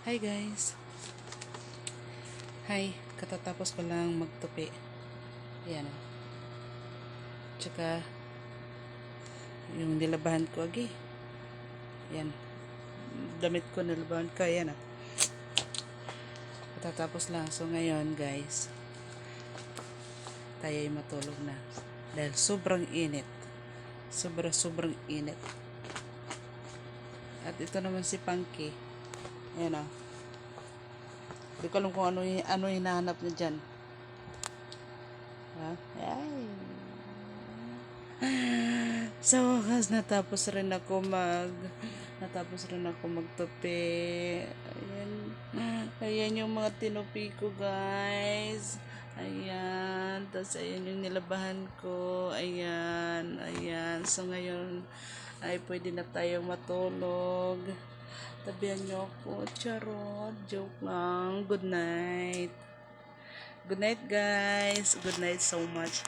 Hi guys. Hi, katatapos ko lang magtupi. Ayan o. Tsaka, yung nilabahan ko agi. Ayan. Damit ko nilabahan ko. Ayan o. Katatapos lang. So ngayon guys, tayo ay matulog na. Dahil sobrang init. Sobra sobrang init. At ito naman si Punky. Ayan o. Hindi ko alam kung ano, ano hinahanap niya dyan. Ha? Ay. Sa wakas, natapos rin ako mag... Natapos rin ako magtupi. Ayan. Ayan yung mga tinupi ko, guys. Ayan. Tapos, ayan yung nilabahan ko. Ayan. Ayan. So, ngayon, ay pwede na tayong matulog. Tabihan niyo ako. Charot. Joke lang. Good night. Good night, guys. Good night so much.